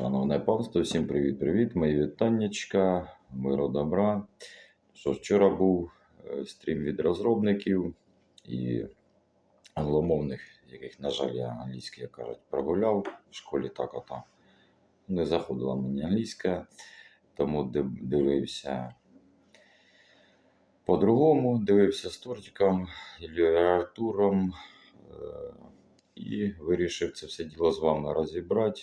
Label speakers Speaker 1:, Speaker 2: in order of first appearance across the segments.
Speaker 1: Шановне панство, всім привіт-привіт, мої вітаннячка, миру добра. Що вчора був е, стрім від розробників і англомовних, яких, на жаль, я англійський, як кажуть, прогуляв в школі так ото. Не заходила мені англійська, тому дивився по-другому, дивився з Торчиком, Іллею Артуром е, і вирішив це все діло з вами розібрати.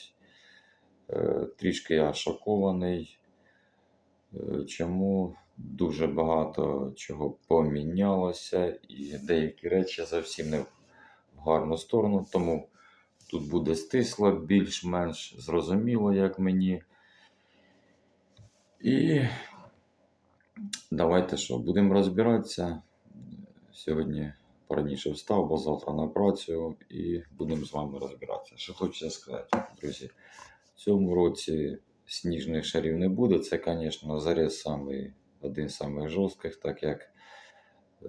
Speaker 1: Е, Трішки я шокований, е, чому дуже багато чого помінялося, і деякі речі зовсім не в гарну сторону. Тому тут буде стисло, більш-менш зрозуміло, як мені. І давайте що, будемо розбиратися. Сьогодні пораніше встав, бо завтра на працю, і будемо з вами розбиратися. Що хочу сказати, друзі. В цьому році сніжних шарів не буде. Це, звісно, заріз самий, один з самих жорстких, так як е,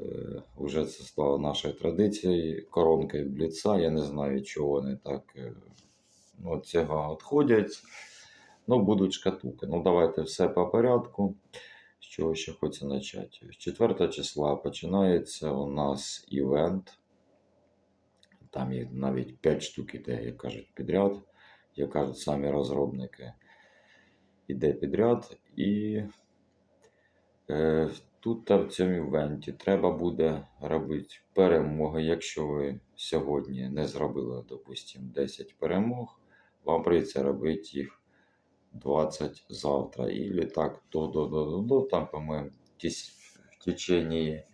Speaker 1: вже це стало нашою традицією. Коронки бліца, я не знаю, чого вони так е, ну, цього відходять. Ну, будуть шкатулки. Ну, давайте все по порядку. З чого ще хочеться почати? З 4 числа починається у нас івент. Там їх навіть 5 штук як кажуть, підряд як кажуть самі розробники, іде підряд. І е, тут в цьому івенті треба буде робити перемоги. Якщо ви сьогодні не зробили, допустимо, 10 перемог, вам прийдеться робити їх 20 завтра. Или так, до, до, до, до, там, по-моему, в течение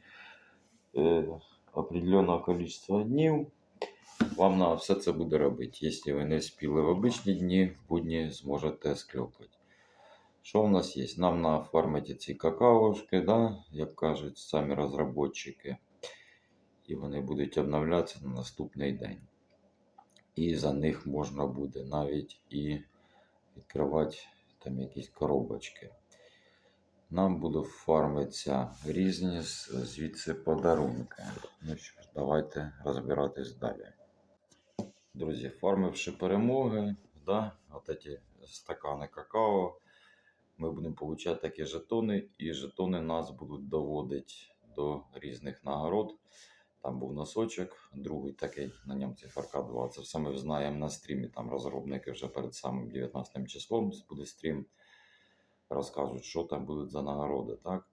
Speaker 1: э, определенного количества днів вам на все це буде робити. Якщо ви не спіли в обичні дні, в будні зможете скльопати. Що в нас є? Нам нафармити ці какаошки, да, як кажуть самі розробники. І вони будуть обновлятися на наступний день. І за них можна буде навіть і відкривати там якісь коробочки. Нам будуть фармитися різні звідси подарунки. Ну що ж, давайте розбиратись далі. Друзі, фармивши перемоги, да, от ці стакани какао, ми будемо отримати такі жетони, і жетони нас будуть доводити до різних нагород. Там був носочок, другий такий, на ньому циферка 2. Це все ми знаємо на стрімі. Там розробники вже перед самим 19 числом буде стрім. Розкажуть, що там будуть за нагороди, так?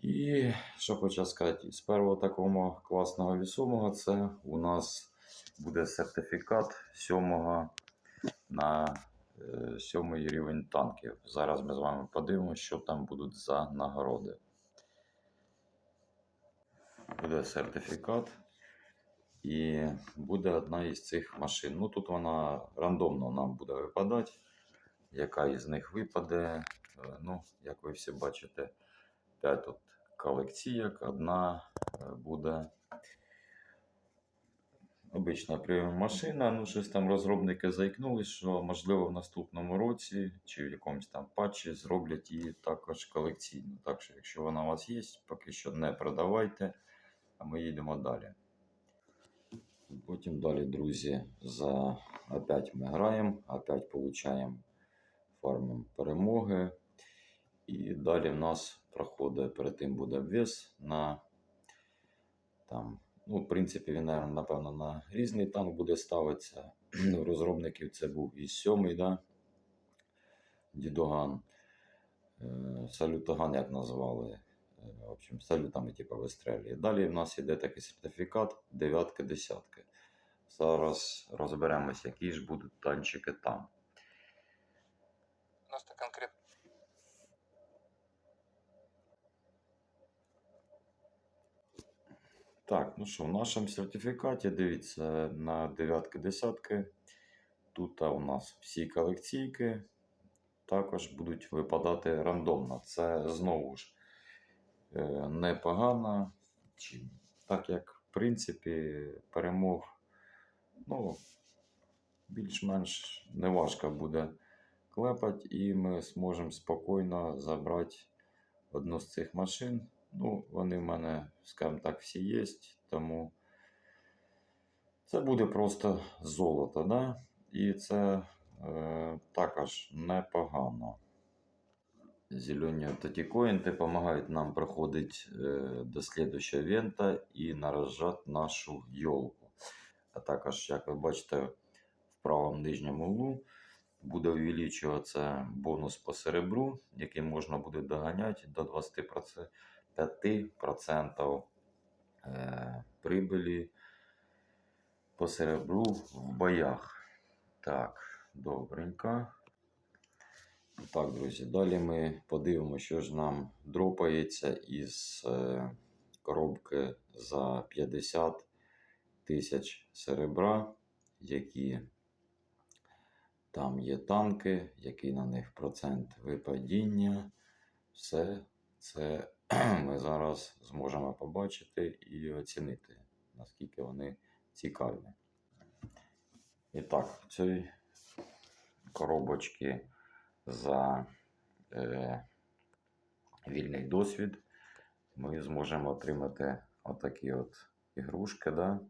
Speaker 1: І що хочу сказати, з першого такого класного вісомого, це у нас буде сертифікат сьомого на е, сьомий рівень танків. Зараз ми з вами подивимося, що там будуть за нагороди. Буде сертифікат. І буде одна із цих машин. Ну тут вона рандомно нам буде випадати. Яка із них випаде. Е, Ну, як ви всі бачите, 5 тут колекційок, одна е, буде обична машина. Ну, щось там розробники заікнулись, що можливо в наступному році чи в якомусь там патчі зроблять її також колекційну. Так що, якщо вона у вас є, поки що не продавайте, а ми їдемо далі. Потім далі, друзі, за опять ми граємо, опять получаємо фармом перемоги. І далі в нас проходить, перед тим буде обвес на там, ну, в принципі, він, напевно, на різний танк буде ставитися. Розробників це був і сьомий, да? Дідоган. Е, Салютоган, як назвали. Е, В общем, салютами типу вистрелює. Далі в нас іде такий сертифікат дев'ятки, десятки. Зараз розберемося, які ж будуть танчики там.
Speaker 2: У Просто конкретно.
Speaker 1: Так, ну що, в нашому сертифікаті, дивіться, на дев'ятки десятки. Тут у нас всі колекційки також будуть випадати рандомно. Це знову ж е, непогано. Так як, в принципі, перемог ну, більш-менш неважко буде клепати, і ми зможемо спокійно забрати одну з цих машин. Ну, вони в мене, скажімо так, всі є, тому це буде просто золото, да? І це Е, також непогано. Зелені татікоїнти допомагають нам проходити е, до слідчого івента і наражати нашу йолку. А також, як ви бачите, в правому нижньому углу буде увеличуватися бонус по серебру, який можна буде доганяти до 25% 5% е, прибилі по серебру в боях. Так, добренько. Так, друзі, далі ми подивимося, що ж нам дропається із е, коробки за 50 тисяч серебра, які там є танки, який на них процент випадіння. Все це ми зараз зможемо побачити і оцінити, наскільки вони цікаві. І так, в цій коробочці за е, вільний досвід ми зможемо отримати отакі от ігрушки, да?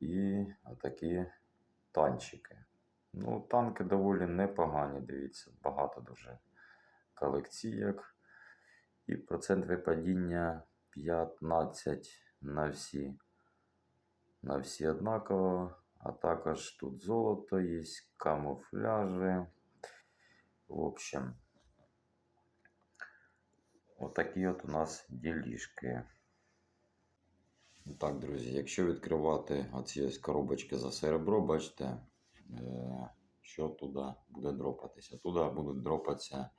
Speaker 1: і отакі танчики. Ну, танки доволі непогані, дивіться, багато дуже колекційок. І процент випадіння 15 на всі. На всі однаково. А також тут золото є, камуфляжі. В общем, отакі от у нас ділішки. Так, друзі, якщо відкривати оці ось коробочки за серебро, бачите, е, що туди буде дропатися. Туди будуть дропатися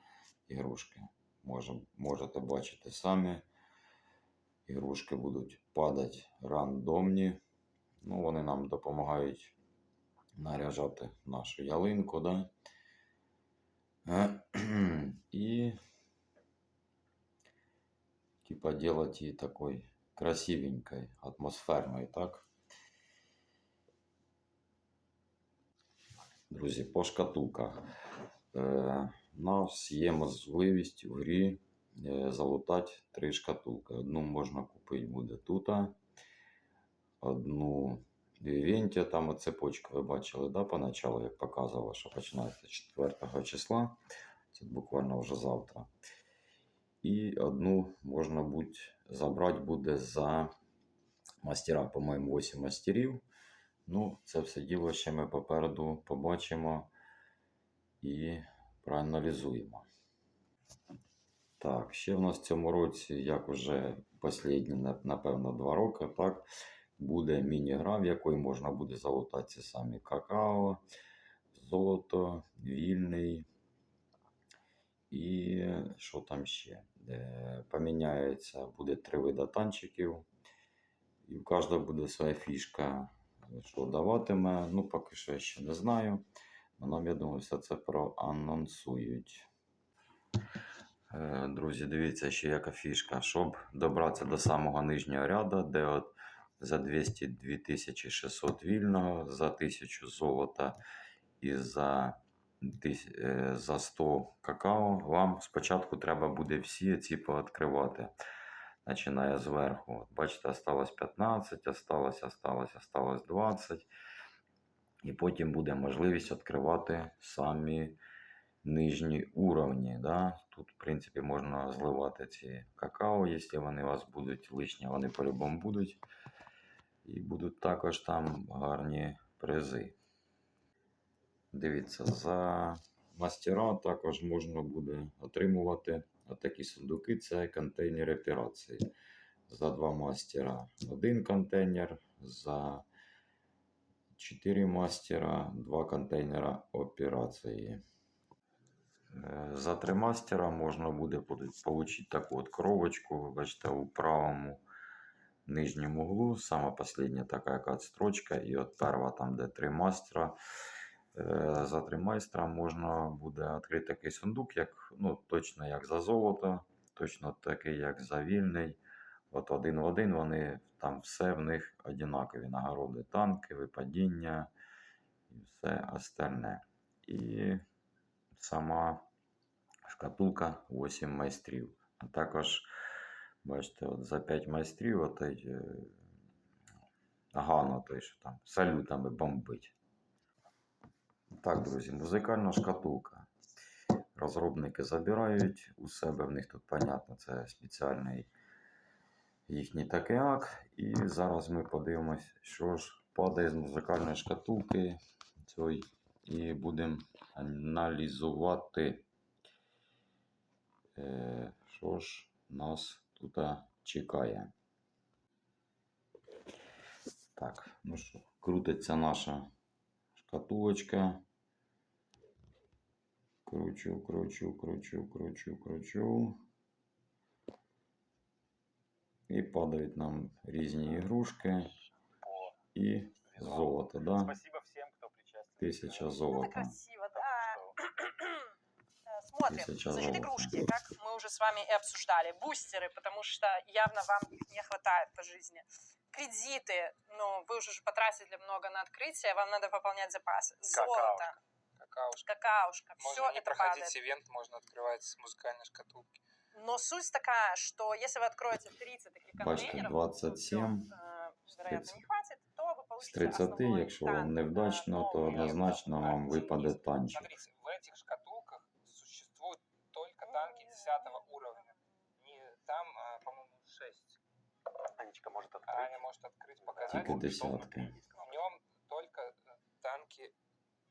Speaker 1: ігрушки. Може, можете бачити самі. Ігрушки будуть падати рандомні. Ну, вони нам допомагають наряжати нашу ялинку, да? Е, І типа делать її такой красивенькой, атмосферною, так? Друзі, по шкатулках. У нас є можливість в грі е, залутати три шкатулки. Одну можна купити буде тут. Одну івенті, там цепочку ви бачили, да, поначалу, як показувало, що починається 4 числа. Це буквально вже завтра. І одну можна будь, забрати буде за мастера, по-моєму, 8 мастерів. Ну, це все діло ще ми попереду побачимо і проаналізуємо. Так, ще в нас в цьому році, як уже останні, напевно, два роки, так, буде міні-гра, в якої можна буде залутати самі какао, золото, вільний. І що там ще? Е, Поміняється, буде три види танчиків. І в кожного буде своя фішка, що даватиме. Ну, поки що я ще не знаю. Нам, я думаю, все це проанонсують. Е, Друзі, дивіться, ще яка фішка. Щоб добратися до самого нижнього ряду, де от за 202 600 вільного, за 1000 золота і за, е, за 100 какао, вам спочатку треба буде всі ці пооткривати. Починає зверху. Бачите, осталось 15, осталось, осталось, осталось 20. І потім буде можливість відкривати самі нижні уровні. Да? Тут, в принципі, можна зливати ці какао, якщо вони у вас будуть лишні, вони по-любому будуть. І будуть також там гарні призи. Дивіться, за мастера також можна буде отримувати такі сундуки. Це контейнери операції. За два мастера один контейнер, за 4 мастера, два контейнера операції. Е, За три мастера можна буде отримати таку от коробочку. Ви бачите, у правому нижньому углу, сама последня така яка строчка, і от перша там, де три мастера. Е, За три майстра можна буде відкрити такий сундук, як, ну, точно як за золото, точно такий, як за вільний. От один в один вони там все в них однакові нагороди, танки, випадіння і все остальне. І сама шкатулка 8 майстрів. А також, бачите, от за 5 майстрів отой, е, Гано той, що там салютами бомбить. Так, друзі, музикальна шкатулка. Розробники забирають у себе, в них тут, понятно, це спеціальний їхній такеак. І зараз ми подивимось, що ж падає з музикальної шкатулки цієї, і будемо аналізувати, е, що ж нас тут чекає. Так, ну що, крутиться наша шкатулочка. Кручу, кручу, кручу, кручу, кручу. І падають нам різні ігрушки
Speaker 2: по
Speaker 1: і
Speaker 2: визуалу.
Speaker 1: золото, да?
Speaker 2: Спасибо всем, кто причастен.
Speaker 1: Тисяча
Speaker 2: к, э,
Speaker 3: Это
Speaker 1: золота.
Speaker 3: красиво,
Speaker 2: тому
Speaker 3: да.
Speaker 2: що
Speaker 3: Э, Смотрим.
Speaker 1: Тысяча
Speaker 3: Значит,
Speaker 1: золота.
Speaker 3: игрушки, как мы уже с вами и обсуждали. Бустеры, потому что явно вам их не хватает по жизни. Кредиты, ну, вы уже же потратили много на открытие, вам надо пополнять запасы. Золото,
Speaker 4: Какаушка.
Speaker 3: какаушка, все
Speaker 4: Можно не
Speaker 3: это
Speaker 4: проходить
Speaker 3: падает.
Speaker 4: ивент, можно открывать с музыкальной шкатулки.
Speaker 3: Но суть такая, что если вы откроете 30 таких
Speaker 1: Бачите,
Speaker 3: контейнеров,
Speaker 1: 27
Speaker 3: ну, э, вероятно, не хватит, то вы
Speaker 1: З
Speaker 3: получите
Speaker 1: 30,
Speaker 3: основной
Speaker 1: якщо вам
Speaker 3: танк,
Speaker 1: невдачно,
Speaker 3: э,
Speaker 1: то
Speaker 3: новый.
Speaker 1: однозначно вам випаде танчик.
Speaker 4: Смотрите, в этих шкатулках существуют только танки 10 уровня. Не там, а, по-моему, 6.
Speaker 2: Анечка может
Speaker 4: А
Speaker 2: открыть.
Speaker 4: Аня может открыть, показать.
Speaker 1: Тільки
Speaker 2: Чтобы
Speaker 1: десятки.
Speaker 2: увидеть
Speaker 4: В
Speaker 2: кнопку.
Speaker 4: нем только э, танки...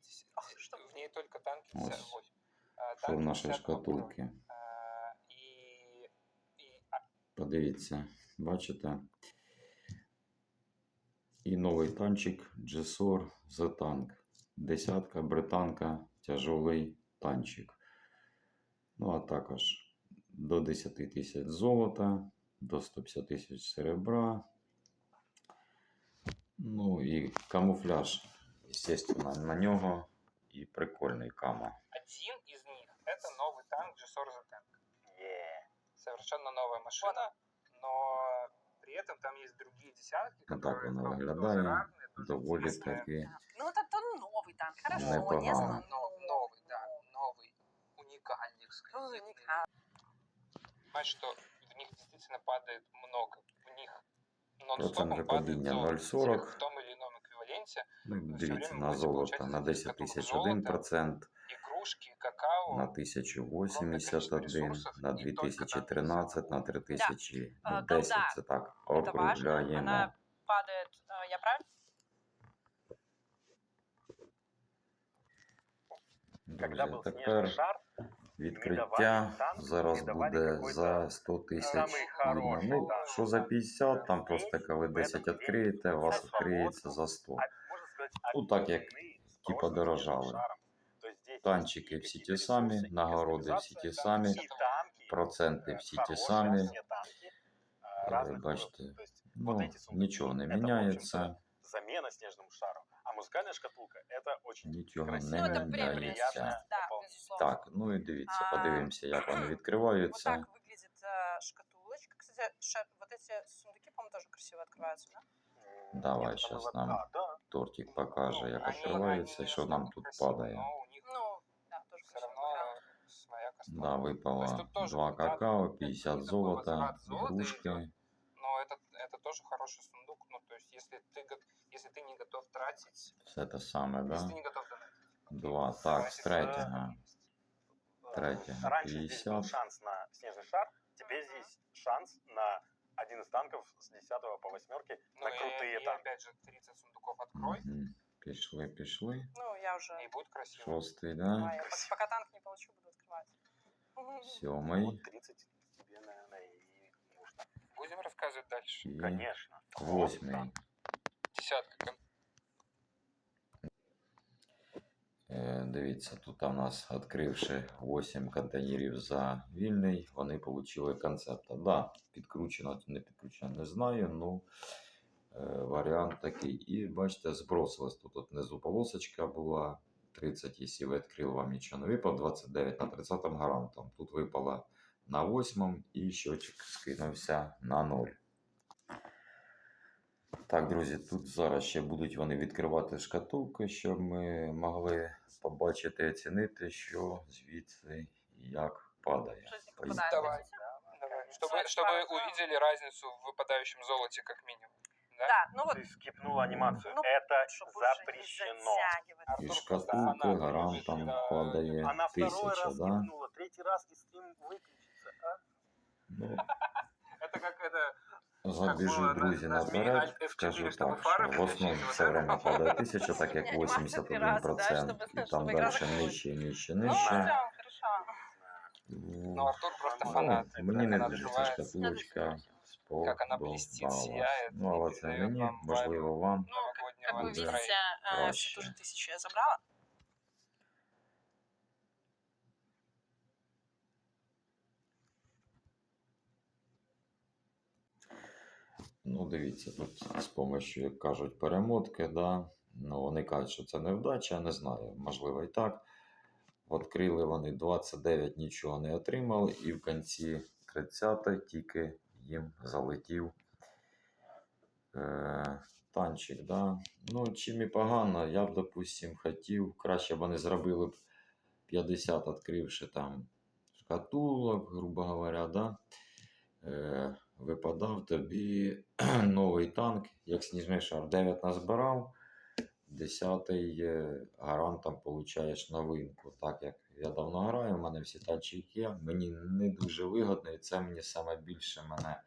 Speaker 4: дес-
Speaker 3: Ах,
Speaker 4: де-
Speaker 3: что
Speaker 4: В ней только танки
Speaker 1: Ось.
Speaker 4: 58. А,
Speaker 1: Що в
Speaker 4: танки
Speaker 1: нашій
Speaker 4: 10 уровня.
Speaker 1: шкатулці? Подивіться, бачите? І новий танчик GSOR The Tank. Десятка британка, тяжовий танчик. Ну, а також до 10 тисяч золота, до 150 тисяч серебра. Ну і камуфляж, естественно, на нього. І прикольний кама.
Speaker 4: один из совершенно новая машина, но при этом там есть другие десятки,
Speaker 1: Ну, так
Speaker 4: которые
Speaker 1: воно
Speaker 4: тоже
Speaker 1: виглядає.
Speaker 4: разные, тоже
Speaker 1: Доволі
Speaker 4: интересные.
Speaker 1: таки.
Speaker 3: Ну, это то новый танк, хорошо,
Speaker 1: Непогано.
Speaker 3: не знаю.
Speaker 4: Но, новый, да, новый, уникальный,
Speaker 3: Ну,
Speaker 4: эксклюзивный.
Speaker 3: уникальный.
Speaker 4: Понимаешь, что в них действительно падает много. В них
Speaker 1: Процент
Speaker 4: нон-стопом падает
Speaker 1: випадіння
Speaker 4: золото.
Speaker 1: 0,40.
Speaker 4: В том или ином эквиваленте
Speaker 1: Ну,
Speaker 4: Всё
Speaker 1: дивіться,
Speaker 4: время
Speaker 1: на
Speaker 4: будете
Speaker 1: золото
Speaker 4: получать
Speaker 1: на
Speaker 4: из
Speaker 1: 10
Speaker 4: такого
Speaker 1: тисяч
Speaker 4: золота.
Speaker 1: 1%,
Speaker 4: игрушки, какао,
Speaker 1: на 1081,
Speaker 4: ресурсов,
Speaker 1: на
Speaker 4: не только
Speaker 1: 2013, на 3000,
Speaker 3: А,
Speaker 1: на 10,
Speaker 3: голда.
Speaker 1: це так,
Speaker 3: Это важно.
Speaker 1: округляємо.
Speaker 3: Она падает, э, я правильно?
Speaker 2: Когда
Speaker 1: Друзі,
Speaker 2: был
Speaker 1: тепер
Speaker 2: снежный шар,
Speaker 1: відкриття
Speaker 2: танк,
Speaker 1: зараз
Speaker 2: не давали
Speaker 1: буде
Speaker 2: какой-то
Speaker 1: за 100 тисяч.
Speaker 2: самий хороший
Speaker 1: Ну,
Speaker 2: танк.
Speaker 1: що за 50, там просто коли
Speaker 2: в
Speaker 1: 10
Speaker 2: этом
Speaker 1: відкриєте, у вас
Speaker 2: свободу.
Speaker 1: відкриється за 100.
Speaker 2: а, можно сказать,
Speaker 1: Ну, так як,
Speaker 2: объединены с
Speaker 1: типа,
Speaker 2: прошлым
Speaker 1: дорожали. Танчики
Speaker 2: есть
Speaker 1: всі
Speaker 2: и
Speaker 1: ті
Speaker 2: какие-то
Speaker 1: самі,
Speaker 2: ресурсы, и
Speaker 1: нагороди всі ті
Speaker 2: кастомизация,
Speaker 1: самі,
Speaker 2: и танки,
Speaker 1: проценти
Speaker 2: э,
Speaker 1: всі ті
Speaker 2: хорошие,
Speaker 1: самі.
Speaker 2: все танки, э, разных
Speaker 1: бачите,
Speaker 2: уровней. То есть
Speaker 1: Ну,
Speaker 2: вот эти сундуки,
Speaker 1: нічого не
Speaker 2: это, в
Speaker 1: міняється,
Speaker 2: общем-то, замена снежному шару. А музыкальная шкатулка это очень
Speaker 1: нічого
Speaker 2: красиво,
Speaker 1: не
Speaker 3: Ну, это
Speaker 1: міняється.
Speaker 3: приятно, да,
Speaker 2: Дополнение.
Speaker 3: безусловно.
Speaker 1: Так, ну і дивіться,
Speaker 3: А,
Speaker 1: подивимося, як вони
Speaker 3: Вот
Speaker 1: відкриваються.
Speaker 3: так выглядит э, шкатулочка. Кстати, ша- вот эти сундуки, по-моему, тоже красиво открываются, да?
Speaker 2: М,
Speaker 1: Давай,
Speaker 2: нет,
Speaker 1: щас
Speaker 2: это
Speaker 1: нам
Speaker 2: А, да.
Speaker 1: Тортик покаже, як
Speaker 4: они-
Speaker 1: відкривається,
Speaker 4: они
Speaker 1: і що нам
Speaker 4: настолько
Speaker 1: тут
Speaker 4: красивые,
Speaker 1: падає.
Speaker 4: но у них
Speaker 3: Ну, да, тоже
Speaker 4: все
Speaker 3: красиво.
Speaker 4: равно своя кастомка.
Speaker 1: Да,
Speaker 4: То есть
Speaker 1: випало
Speaker 4: тут тоже
Speaker 1: 2
Speaker 4: вот так
Speaker 1: какао,
Speaker 4: вот,
Speaker 1: 50
Speaker 4: такой
Speaker 1: золота,
Speaker 4: возврат золота
Speaker 1: игрушки.
Speaker 4: идет. Но это, это тоже хороший сундук. Ну, то есть, если ты, го- если ты не готов тратить,
Speaker 1: Все те саме,
Speaker 4: если ты
Speaker 1: да?
Speaker 4: не готов донатить.
Speaker 1: Два. Так,
Speaker 4: Давайте
Speaker 1: з третього.
Speaker 2: Э,
Speaker 1: Третьего,
Speaker 2: Раньше здесь был
Speaker 1: 50.
Speaker 2: шанс на снежный шар, теперь здесь шанс на один из танков с 10 по восьмерке
Speaker 4: Ну,
Speaker 2: на
Speaker 4: и,
Speaker 2: крутые
Speaker 4: и
Speaker 2: танки.
Speaker 4: опять же, 30 сундуков открой,
Speaker 1: Мгм. Пішли, пішли.
Speaker 3: Ну, я уже...
Speaker 4: и будет красиво.
Speaker 1: Шостий, да?
Speaker 3: давай, я пока- пока танк не получу, буду открывать.
Speaker 1: Сьомий.
Speaker 2: Вот 30 тебе, наверное, и нужно.
Speaker 4: Будем рассказывать дальше.
Speaker 1: І
Speaker 2: Конечно.
Speaker 1: восьмий.
Speaker 4: Десятка.
Speaker 1: Дивіться, тут у нас, відкривши 8 контейнерів за вільний, вони отримали концепт. Да, підкручено не підкручено, не знаю, ну е, варіант такий. І бачите, збросилось тут от внизу полосочка була 30, якщо ви відкрили, вам нічого не випав, 29 на 30 гарантом. Тут випало на 8 і щочик скинувся на 0. Так, друзі, тут зараз ще будуть вони відкривати шкатулки, щоб ми могли побачити і оцінити, що звідси і як падає.
Speaker 3: Что здесь
Speaker 1: Поїхали.
Speaker 3: попадает?
Speaker 4: Давай.
Speaker 3: видите?
Speaker 4: Давай. Чтобы,
Speaker 3: Давай,
Speaker 4: чтобы
Speaker 3: давай.
Speaker 4: увидели разницу в выпадающем золоте, как минимум. Да?
Speaker 3: Да, ну вот,
Speaker 2: Ты скипнул анимацию.
Speaker 3: Ну,
Speaker 2: Это
Speaker 3: чтобы уже не
Speaker 2: запрещено.
Speaker 3: затягивать.
Speaker 1: І
Speaker 4: Артур
Speaker 1: шкатулки
Speaker 4: просто
Speaker 1: гарантом
Speaker 4: фанат,
Speaker 1: падає
Speaker 2: Она второй
Speaker 1: тисяча,
Speaker 2: раз
Speaker 1: да?
Speaker 2: скипнула, третий раз и стрим выключится. А?
Speaker 1: Ну,
Speaker 4: Это как это...
Speaker 1: забіжу,
Speaker 4: було,
Speaker 1: друзі,
Speaker 4: на- нажмі
Speaker 1: наперед,
Speaker 4: Alt F4,
Speaker 1: скажу
Speaker 4: щоб
Speaker 1: так,
Speaker 4: фари
Speaker 1: що в основному
Speaker 4: включити,
Speaker 1: все
Speaker 4: вот
Speaker 1: время
Speaker 4: так.
Speaker 1: падає тисяча, так як
Speaker 3: Не,
Speaker 1: 81%,
Speaker 3: раз, да,
Speaker 1: і
Speaker 3: чтобы-
Speaker 1: там
Speaker 3: чтобы игра
Speaker 1: далі
Speaker 3: закрылась.
Speaker 1: нижче, і нижче,
Speaker 3: Ну,
Speaker 1: нижче.
Speaker 3: все, хорошо.
Speaker 4: Ну, Артур просто
Speaker 2: Ну,
Speaker 4: фанат.
Speaker 1: Ну, мені не
Speaker 4: Она
Speaker 1: дуже ця
Speaker 4: открывается,
Speaker 1: шкатулочка
Speaker 4: Как она блестит,
Speaker 1: сподобалась.
Speaker 4: сияет
Speaker 1: Ну, але
Speaker 4: и
Speaker 1: це
Speaker 4: дает
Speaker 1: мені,
Speaker 4: вам
Speaker 1: можливо, вам.
Speaker 3: Ну, как,
Speaker 4: новогоднего
Speaker 3: как вы
Speaker 1: Буде
Speaker 3: видите, э,
Speaker 1: проще.
Speaker 3: все тоже тысячу я забрала.
Speaker 1: Ну, дивіться, тут з помощью, як кажуть, перемотки, да. Ну, вони кажуть, що це невдача, не знаю, можливо і так. Відкрили вони 29, нічого не отримали, і в кінці 30 тільки їм залетів е, танчик. Да. Ну, чим і погано, я б, допустим, хотів, краще б вони зробили б 50, відкривши там шкатулок, грубо говоря, да. Е, випадав тобі новий танк, як сніжний шар. 9 назбирав, 10 гарантом получаєш новинку. Так як я давно граю, в мене всі танчики є. Мені не дуже вигодно, і це мені саме більше мене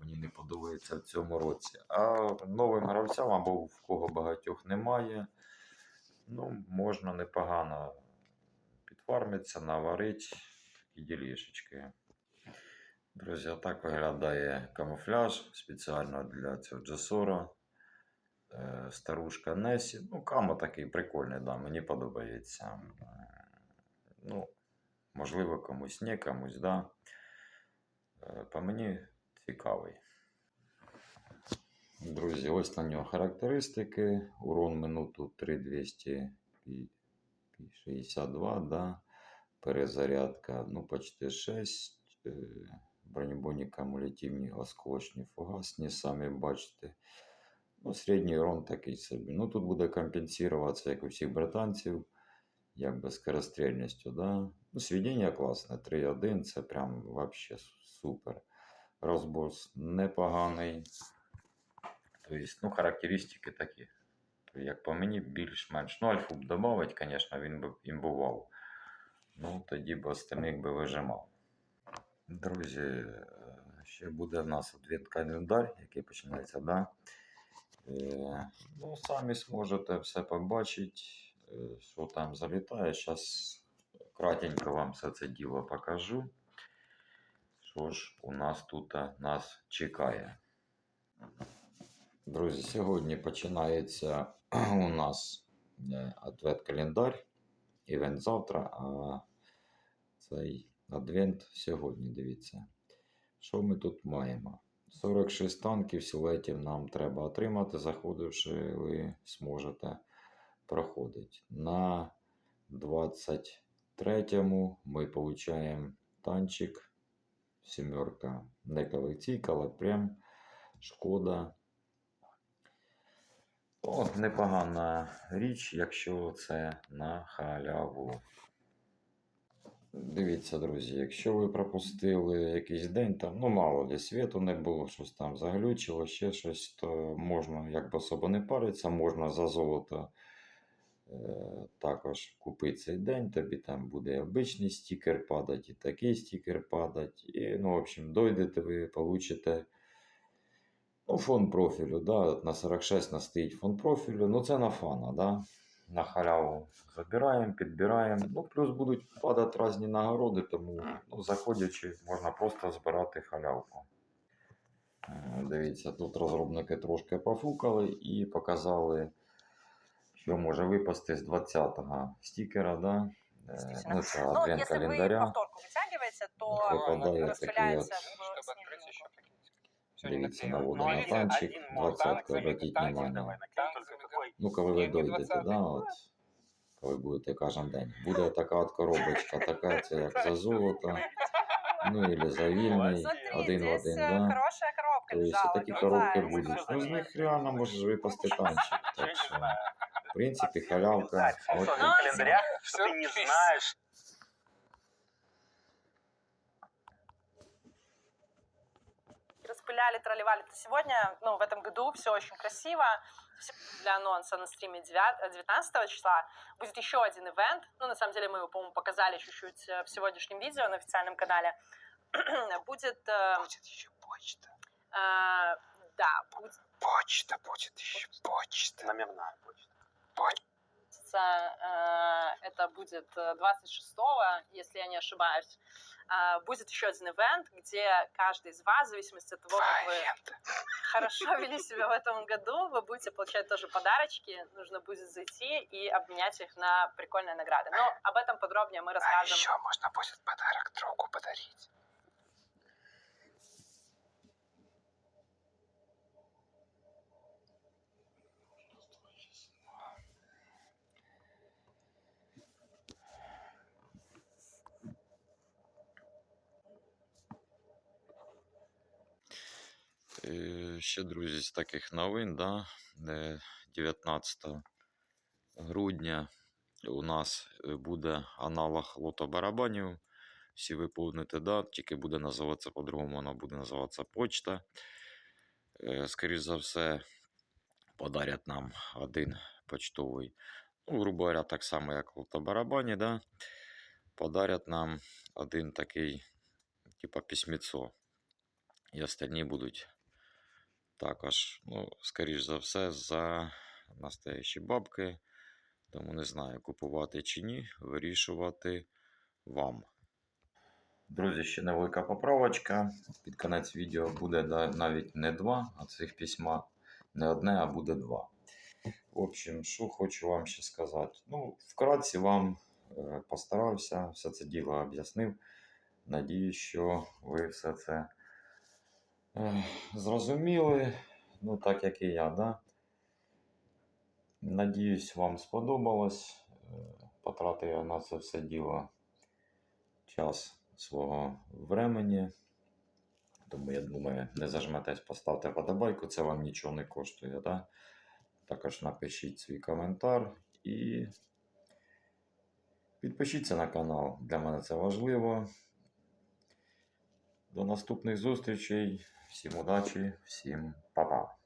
Speaker 1: мені не подобається в цьому році. А новим гравцям або в кого багатьох немає, ну, можна непогано підфармитися, наварити такі ділішечки. Друзі, так виглядає камуфляж спеціально для цього Джесора. Е, Старушка Несі. Ну, камо такий прикольний, да, мені подобається. Ну, можливо, комусь не, комусь да. Е, По мені цікавий. Друзі, ось на нього характеристики. Урон минуту 3262, да. Перезарядка, ну, почти 6. Бронебойні кумулятивні осколочні фугасні, самі бачите. Ну, середній урон такий собі. Ну, тут буде компенсуватися, як у всіх британців, якби скорострільністю, да. Ну, сведення класне, 3.1, це прям вообще супер. Розбос непоганий. Тобто, ну, характеристики такі. Як по мені, більш-менш. Ну, альфу б додавить, звісно, він би імбував. Ну, тоді б остальних би вижимав. Друзі, е, ще буде в нас відвід календар, який починається, да? Е, Ну, самі зможете все побачити, е, що там залітає. Зараз кратенько вам все це діло покажу. Що ж у нас тут е, нас чекає. Друзі, сьогодні починається у нас адвент календар. Івент завтра, а цей адвент сьогодні, дивіться. Що ми тут маємо? 46 танків силетів нам треба отримати, заходивши, ви зможете проходити. На 23-му ми получаємо танчик, сімерка, не колекційка, але прям шкода. О, непогана річ, якщо це на халяву. Дивіться, друзі, якщо ви пропустили якийсь день, там, ну мало де світу не було, щось там заглючило, ще щось, то можна якби особо не паритися, можна за золото е, також купити цей день, тобі там буде обичний стікер падати, і такий стікер падати. І, ну, в общем, дойдете, ви получите ну, фон профілю. Да, на 46 нас стоїть фон профілю, ну це на фана, да? на халяву забираємо, підбираємо. Ну, плюс будуть падати різні нагороди, тому ну, заходячи, можна просто збирати халявку. Е, Дивіться, тут розробники трошки профукали і показали, що може випасти з 20-го стікера. Да? Е,
Speaker 3: Действительно.
Speaker 1: Ну, це
Speaker 3: Ну,
Speaker 1: адвент
Speaker 3: если вы
Speaker 1: календаря.
Speaker 3: повторку вытягиваете, то
Speaker 1: Выпадает
Speaker 3: он
Speaker 1: такие
Speaker 3: распыляется
Speaker 1: вот-
Speaker 3: в
Speaker 4: Чтобы
Speaker 1: Дивіться
Speaker 4: такие
Speaker 1: на
Speaker 4: вот
Speaker 1: воду
Speaker 2: Ну,
Speaker 1: на
Speaker 2: один-
Speaker 1: танчик,
Speaker 2: один мод,
Speaker 1: 20
Speaker 4: танк,
Speaker 1: обратіть
Speaker 4: танк,
Speaker 1: внимание.
Speaker 2: Давай, накинь
Speaker 4: Танк
Speaker 2: только
Speaker 4: замыкает.
Speaker 2: какой.
Speaker 1: Ну, коли ви
Speaker 4: Ні, ні,
Speaker 1: дойдете,
Speaker 4: 20-й.
Speaker 1: да, от, коли будете кожен день. Буде така от коробочка, така це як за золото, ну і за вільний,
Speaker 3: Смотри,
Speaker 1: один в
Speaker 3: здесь
Speaker 1: один,
Speaker 3: э,
Speaker 1: да.
Speaker 3: хорошая коробка
Speaker 1: Тобто
Speaker 3: лежала.
Speaker 1: такі
Speaker 3: не
Speaker 1: коробки
Speaker 3: знаю,
Speaker 1: будуть.
Speaker 3: сколько
Speaker 1: Ну, з
Speaker 3: лет.
Speaker 1: них реально може випасти танчик.
Speaker 2: Ничего
Speaker 1: Так
Speaker 2: не
Speaker 1: що,
Speaker 2: знаю.
Speaker 1: в принципі, халявка.
Speaker 2: Писать в
Speaker 1: От,
Speaker 2: фасоне
Speaker 3: Ну,
Speaker 2: календаря,
Speaker 4: всё,
Speaker 2: что ты не
Speaker 4: пись.
Speaker 3: распыляли, тролливали, то сегодня, ну, в этом году все очень красиво. Для анонса на стриме 9 19 числа будет еще один ивент. Ну, на самом деле, мы его, по-моему, показали чуть-чуть э, в сегодняшнем видео на официальном канале. будет, э,
Speaker 4: Будет еще почта.
Speaker 3: э, да, будет
Speaker 4: Почта будет еще почта.
Speaker 2: Номерная почта.
Speaker 3: Э, это будет э, 26 если я не ошибаюсь. А, Будет еще один ивент, где каждый из вас, в зависимости от того, как вы хорошо вели себя в этом году, вы будете получать тоже подарочки. Нужно будет зайти и обменять их на прикольные награды. Но об этом подробнее мы
Speaker 4: А
Speaker 3: расскажем.
Speaker 4: еще можно будет подарок другу подарить.
Speaker 1: Ще, друзі, з таких новин, да, е, 19 грудня у нас е, буде аналог лото-барабанів. Всі ви помните, да, тільки буде називатися по-другому, вона буде називатися почта. Е, Скоріше за все, подарять нам один почтовий. Ну, грубо говоря, так само, як в лото-барабані, да, подарять нам один такий, типа письмецо. І остальні будуть також, ну, скоріш за все, за настоящі бабки. Тому не знаю, купувати чи ні, вирішувати вам. Друзі, ще невелика поправочка. Під кінець відео буде навіть не два, а цих письма не одне, а буде два. В общем, що хочу вам ще сказати. Ну, вкратці вам е, постарався, все це діло об'яснив. Надіюсь, що ви все це зрозуміли, ну так як і я, да? Надіюсь, вам сподобалось. Потратив я на це все діло час свого времени. Тому я думаю, не зажметесь, поставте подобайку, це вам нічого не коштує. Да? Також напишіть свій коментар і підпишіться на канал. Для мене це важливо. До наступних зустрічей. Всім удачі, всім па-па.